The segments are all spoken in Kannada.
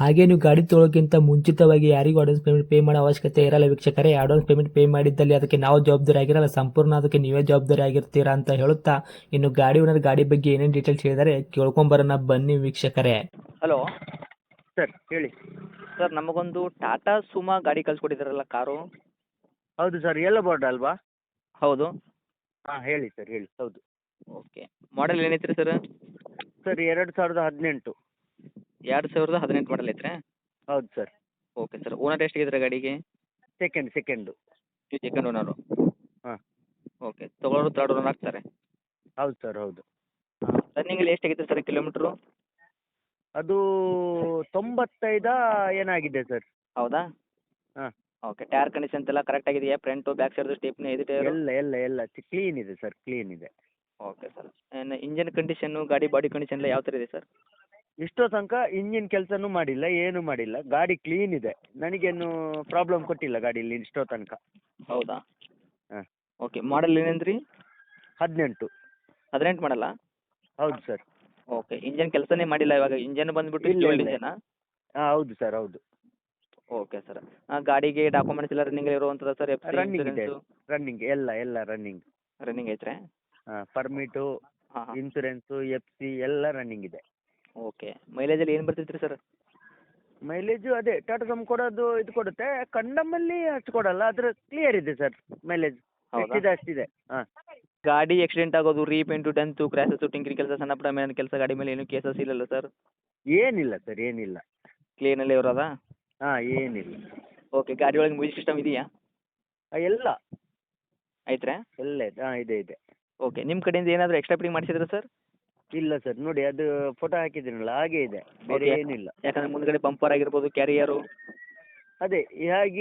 ಹಾಗೆ ನೀವು ಗಾಡಿ ತೊಳೋಕ್ಕಿಂತ ಮುಂಚಿತವಾಗಿ ಯಾರಿಗೂ ಅಡ್ವಾನ್ಸ್ ಪೇಮೆಂಟ್ ಪೇ ಮಾಡೋ ಅವಶ್ಯಕತೆ ಇರಲ್ಲ ವೀಕ್ಷಕರೇ. ಅಡ್ವಾನ್ಸ್ ಪೇಮೆಂಟ್ ಪೇ ಮಾಡಿದ್ದಲ್ಲಿ ಅದಕ್ಕೆ ನಾವು ಜವಾಬ್ದಾರಿ ಆಗಿರಲ್ಲ. ಸಂಪೂರ್ಣ ಅದಕ್ಕೆ ನೀವೇ ಜವಾಬ್ದಾರಿ ಆಗಿರ್ತೀರಾ ಅಂತ ಹೇಳುತ್ತಾ ಇನ್ನು ಗಾಡಿ ಓನರ್ ಗಾಡಿ ಬಗ್ಗೆ ಏನೇನು ಡೀಟೇಲ್ಸ್ ಹೇಳಿದರೆ ಕೇಳ್ಕೊಂಬರೋಣ ಬನ್ನಿ ವೀಕ್ಷಕರೇ. ಹಲೋ ಸರ್ ಹೇಳಿ. ಸರ್ ನಮಗೊಂದು ಟಾಟಾ ಸುಮಾ ಗಾಡಿ ಕಳ್ಸಿಕೊಟ್ಟಿದ್ದಾರಲ್ಲ ಕಾರು? ಹೌದು ಸರ್ ಎಲ್ಲ ಬೋರ್ಡ್ ಅಲ್ವಾ? ಹೌದು. ಹಾಂ ಹೇಳಿ ಸರ್ ಹೇಳಿ. ಹೌದು. ಓಕೆ ಮಾಡೆಲ್ ಏನೈತ್ರಿ ಸರ್ ಸರ್ ಎರಡು ಸಾವಿರದ ಹದಿನೆಂಟು. ಎರಡು ಸಾವಿರದ ಹದಿನೆಂಟು ಮಾಡಲ್ ಐತ್ರಿ? ಹೌದು ಸರ್. ಓಕೆ ಸರ್ ಓನರ್ ಎಷ್ಟಿಗಿದ್ರೆ ಗಾಡಿಗೆ? ಸೆಕೆಂಡ್ ಸೆಕೆಂಡು ನೀವು ಸೆಕೆಂಡ್ ಓನರು ಹಾಂ. ಓಕೆ ತೊಗೊಳೋರು ತರ್ಡ್ ಓನರ್ ಆಗ್ತಾರೆ. ಹೌದು ಸರ್ ಹೌದು. ರನ್ನಿಂಗಲ್ಲಿ ಎಷ್ಟಾಗಿತ್ತು ಸರ್ ಕಿಲೋಮೀಟ್ರು ಅದು ತೊಂಬತ್ತೈದ ಏನಾಗಿದೆ ಸರ್. ಹೌದಾ? ಹಾಂ. ಓಕೆ ಟೈರ್ ಕಂಡೀಷನ್ ಎಲ್ಲ ಕರೆಕ್ಟ್ ಆಗಿದೆಯಾ? ಫ್ರಂಟು ಬ್ಯಾಕ್ ಸೈಡ್ ಸ್ಟೇಪ್ನ ಇದು ಟೈರ್ ಎಲ್ಲ ಎಲ್ಲ ಎಲ್ಲ. ಕ್ಲೀನ್ ಇದೆ ಸರ್ ಕ್ಲೀನ್ ಇದೆ. ಓಕೆ ಸರ್ ಇಂಜನ್ ಕಂಡೀಷನ್ನು ಗಾಡಿ ಬಾಡಿ ಕಂಡೀಷನ್ ಎಲ್ಲ ಯಾವ ಥರ ಇದೆ ಸರ್ ಇಷ್ಟೋ ತನಕ ಇಂಜಿನ್ ಕೆಲಸನೂ ಮಾಡಿಲ್ಲ ಏನು ಮಾಡಿಲ್ಲ. ಗಾಡಿ ಕ್ಲೀನ್ ಇದೆ. ನನಗೇನು ಪ್ರಾಬ್ಲಮ್ ಕೊಟ್ಟಿಲ್ಲ ಗಾಡೀಲಿ ಇಷ್ಟೋ ತನಕ. ಹೌದಾ? ಹಾಂ. ಓಕೆ ಮಾಡಲ್ ಏನಂದ್ರಿ ಹದಿನೆಂಟು. ಹದಿನೆಂಟು ಮಾಡಲ್ಲ ಹೌದು ಸರ್ ಓಕೆ ಇಂಜಿನ್ ಕೆಲಸನೇ ಮಾಡಿಲ್ಲ ಇವಾಗ. ಇಂಜಿನ್ ಬಂದ್ಬಿಟ್ಟು ಇಲ್ಲ, ಫ್ಯೂಲ್ ಇಲ್ಲ. ಇಂಜನ? ಹಾಂ ಹೌದು ಸರ್ ಹೌದು. ಓಕೆ ಸರ್ ಗಾಡಿಗೆ ಡಾಕ್ಯುಮೆಂಟ್ಸ್ ಎಲ್ಲ ರನ್ನಿಂಗ್ ಇರುವಂಥದ್ದು ಸರ್ ಎಫ್ ರನ್ನಿಂಗ್ ಇದೆ. ರನ್ನಿಂಗ್ ಎಲ್ಲ ಎಲ್ಲ ರನ್ನಿಂಗ್ ರನ್ನಿಂಗ್ ಐತ್ರಿ? ಹಾಂ ಪರ್ಮಿಟು ಹಾಂ ಹಾಂ. ಇನ್ಸೂರೆನ್ಸು ಎಫ್ ಸಿ ಎಲ್ಲ ರನ್ನಿಂಗ್ ಇದೆ. ಓಕೆ ಮೈಲೇಜ್ ಮೈಲೇಜಲ್ಲಿ ಏನು ರೀ ಸರ್ ಮೈಲೇಜು ಅದೇ ಟಾಟಾ ಸಮ್ ಕೊಡೋದು ಇದು ಕೊಡುತ್ತೆ. ಕಂಡಮಲ್ಲಿ ಅಷ್ಟು ಕೊಡಲ್ಲ ಅದ್ರ ಕ್ಲಿಯರ್ ಇದೆ ಸರ್ ಮೈಲೇಜ್ ಹೌದಾ? ಎಷ್ಟಿದೆ ಅಷ್ಟಿದೆ ಹಾಂ. ಗಾಡಿ ಆಕ್ಸಿಡೆಂಟ್ ಆಗೋದು ರೀಪೇಂಟು ಟೆಂತು ಕ್ರ್ಯಾಸಸ್ಸು ಟಿಂಕ್ರಿ ಕೆಲಸ ಸಣ್ಣ ಪುಟ್ಟ ಮೇಲೆ ಕೆಲಸ ಗಾಡಿ ಮೇಲೆ ಏನು ಕೇಸಸ್ ಇಲ್ಲಲ್ಲ ಸರ್ ಏನಿಲ್ಲ ಸರ್ ಏನಿಲ್ಲ. ಕ್ಲೀನಲ್ಲಿ ಇರೋದಾ? ಹಾಂ ಏನಿಲ್ಲ. ಓಕೆ ಗಾಡಿ ಒಳಗೆ ಮ್ಯೂಸಿಕ್ ಸಿಸ್ಟಮ್ ಇದೆಯಾ? ಆ, ಎಲ್ಲ. ಐತ್ರಾ? ಎಲ್ಲ ಇದೆ ಹಾಂ ಇದೆ ಇದೆ. ಓಕೆ ನಿಮ್ಮ ಕಡೆಯಿಂದ ಏನಾದರೂ ಎಕ್ಸ್ಟ್ರಾ ಫಿಟ್ಟಿಂಗ್ ಮಾಡಿಸಿದ್ರೆ ಸರ್ ಇಲ್ಲ ಸರ್ ನೋಡಿ ಅದು ಫೋಟೋ ಹಾಕಿದ್ದೀನಲ್ಲ ಹಾಗೆ ಇದೆ. ಬೇರೆ Okay. ಏನಿಲ್ಲ. ಯಾಕಂದ್ರೆ ಮುಂದ್ಗಡೆ ಬಂಪರ್ ಆಗಿರ್ಬೋದು ಕ್ಯಾರಿಯರು ಅದೇ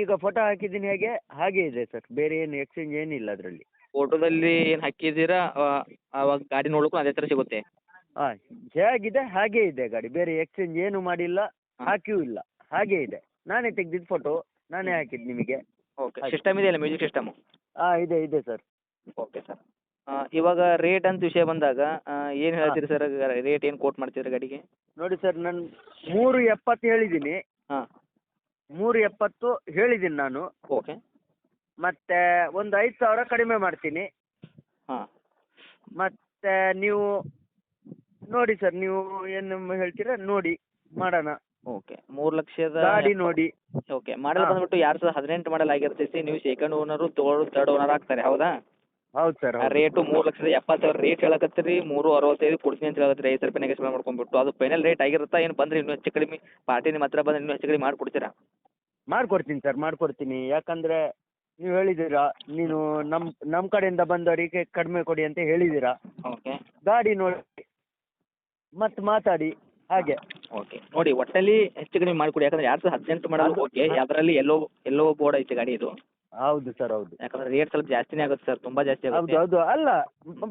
ಈಗ ಫೋಟೋ ಹಾಕಿದ್ದೀನಿ ಹೇಗೆ ಹಾಗೆ ಇದೆ ಸರ್ ಬೇರೆ ಏನು ಎಕ್ಸ್ಚೇಂಜ್ ಏನಿಲ್ಲ ಅದರಲ್ಲಿ. ಫೋಟೋದಲ್ಲಿ ಏನು ಹಾಕಿದ್ದೀರಾ? ಆ, ಆವಾಗ ಗಾಡಿ ನೋಡೋಕ್ಕೂ ಅದೇ ಥರ ಸಿಗುತ್ತೆ. ಹಾಂ ಹೇಗಿದೆ? ಹಾಗೆ ಇದೆ ಗಾಡಿ. ಬೇರೆ ಎಕ್ಸ್ಚೇಂಜ್ ಏನು ಮಾಡಿಲ್ಲ ಹಾ. ಹಾಕಿಯೂ ಇಲ್ಲ. ಹಾಗೆ ಇದೆ. ನಾನೇ ತೆಗ್ದಿದ್ದು ಫೋಟೋ ನಾನೇ ಹಾಕಿದ್ದು ನಿಮಗೆ. ಓಕೆ. ಸಿಸ್ಟಮ್ ಇದೆಯಲ್ಲ ಮ್ಯೂಸಿಕ್ ಸಿಸ್ಟಮ್ ಹಾಂ ಇದೆ ಇದೆ ಸರ್ ಓಕೆ ಸರ್ ಇವಾಗ ರೇಟ್ ಅಂತ ವಿಷಯ ಬಂದಾಗ ಏನು. ಹೇಳ್ತೀರಿ ಸರ್ ರೇಟ್ ಏನು ಕೋಟ್ ಮಾಡ್ತೀರಿ ಗಾಡಿಗೆ? ನೋಡಿ ಸರ್ ನಾನು ಮೂರು ಎಪ್ಪತ್ತು ಹೇಳಿದ್ದೀನಿ ಹಾಂ. ಮೂರು ಎಪ್ಪತ್ತು ಹೇಳಿದ್ದೀನಿ ನಾನು. ಓಕೆ ಮತ್ತೆ ಒಂದು ಐದು ಸಾವಿರ ಕಡಿಮೆ ಮಾಡ್ತೀನಿ. ಹಾಂ. ಮತ್ತೆ ನೀವು ನೋಡಿ ಸರ್ ನೀವು ಏನು ಹೇಳ್ತೀರಾ? ನೋಡಿ ಮಾಡೋಣ. ಓಕೆ ಮೂರು ಲಕ್ಷದ ಗಾಡಿ ನೋಡಿ. Okay model. ಬಂದ್ಬಿಟ್ಟು ಎರಡು ಸಾವಿರದ ಹದಿನೆಂಟು ಮಾಡಲ್ ಆಗಿರ್ತೈತಿ ನೀವು ಸೆಕೆಂಡ್ ಓನರು ತಗೊಳ್ಳೋದು ತರ್ಡ್ ಓನರ್ ಆಗ್ತಾರೆ. ಹೌದಾ? ಹೌದು ಸರ್ ರೇಟು ಮೂರು ಲಕ್ಷದ ಎಪ್ಪತ್ತು ಸಾವಿರ ರೇಟ್ ಹೇಳಕತ್ತೀರಿ ಮೂರು ಅರವತ್ತೈದು ಕೊಡ್ತೀನಿ ಅಂತ ಹೇಳಕತ್ತೀರಿ ಐದು ರೂಪಾಯಿ ನೆಗೆಸ್ಮೆಂಟ್ ಮಾಡ್ಕೊಂಡ್ಬಿಟ್ಟು. ಅದು ಫೈನಲ್ ರೇಟ್ ಆಗಿರುತ್ತಾ ಏನು ಬಂದ್ರೆ ಇನ್ನೂ ಹೆಚ್ಚು ಕಡಿಮೆ ಪಾರ್ಟಿ ನಿಮ್ಮ ಹತ್ರ ಬಂದ್ರೆ ಇನ್ನೂ ಹೆಚ್ಚು ಕಡಿಮೆ ಮಾಡ್ಕೊಡ್ತೀರಾ? ಮಾಡ್ಕೊಡ್ತೀನಿ ಸರ್ ಮಾಡ್ಕೊಡ್ತೀನಿ. ಯಾಕಂದ್ರೆ ನೀವು ಹೇಳಿದ್ದೀರಾ ನೀನು ನಮ್ಮ ನಮ್ಮ ಕಡೆಯಿಂದ ಬಂದವರಿಗೆ ಕಡಿಮೆ ಕೊಡಿ ಅಂತ ಹೇಳಿದ್ದೀರಾ. ಓಕೆ ಗಾಡಿ ನೋಡಿ ಮತ್ತೆ ಮಾತಾಡಿ ಹಾಗೆ. ಓಕೆ ನೋಡಿ ಒಟ್ಟಲ್ಲಿ ಹೆಚ್ಚು ಕಡಿಮೆ ಮಾಡಿಕೊಡಿ ಯಾಕಂದ್ರೆ ಎರಡು ಸಾವಿರದ ಹದಿನೆಂಟು ಮಾಡಲು ಓಕೆ ಅದರಲ್ಲಿ ಎಲ್ಲೋ ಎಲ್ಲೋ ಬೋರ್ಡ್ ಐತೆ ಗಾಡಿ ಇದು. ಹೌದು ಸರ್ ಹೌದು. ಯಾಕಂದ್ರೆ ರೇಟ್ ಸ್ವಲ್ಪ ಜಾಸ್ತಿನೇ ಆಗುತ್ತೆ ಸರ್ ತುಂಬಾ ಜಾಸ್ತಿ ಹೌದು ಆಗುತ್ತೆ. ಹೌದು ಅಲ್ಲ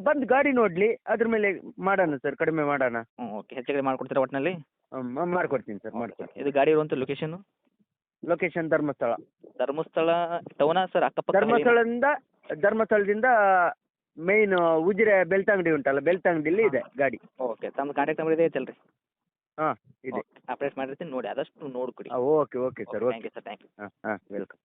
ಬಂದು ಗಾಡಿ ನೋಡ್ಲಿ ಅದ್ರ ಮೇಲೆ ಮಾಡೋಣ ಸರ್ ಕಡಿಮೆ ಮಾಡೋಣ. ಹ್ಮ್ ಓಕೆ ಹೆಚ್ಚು ಕಡಿಮೆ ಮಾಡ್ಕೊಡ್ತೀರಾ ಒಟ್ಟಿನಲ್ಲಿ ಹ್ಮ್, ಮಾಡ್ಕೊಡ್ತೀನಿ ಸರ್ ಮಾಡ್ಕೊಡ್ತೀನಿ. ಇದು ಗಾಡಿ ಇರುವಂತ ಲೊಕೇಶನ್ ಲೊಕೇಶನ್ ಧರ್ಮಸ್ಥಳ. ಧರ್ಮಸ್ಥಳ ಟೌನಾ ಸರ್ ಅಕ್ಕಪಕ್ಕ ಧರ್ಮಸ್ಥಳದಿಂದ ಧರ್ಮಸ್ಥಳದಿಂದ ಮೇನ್ ಉಜಿರೆ ಬೆಳ್ತಂಗಡಿ ಉಂಟಲ್ಲ ಬೆಳ್ತಂಗಡಿಲಿ ಇದೆ ಗಾಡಿ. ಓಕೆ ತಮ್ಮ ಕಾಂಟ್ಯಾಕ್ಟ್ ನಂಬರ್ ಇದೆ ಐತಲ್ರಿ ಹಾಂ ಇದೆ. ಅಪ್ಡೇಟ್ ಮಾಡಿರ್ತೀನಿ ನೋಡಿ ಆದಷ್ಟು ನೋಡ್ಕೊಡಿ. Okay okay sir thank okay you sir thank you ಹಾಂ ಹಾಂ ವೆಲ್ಕಮ್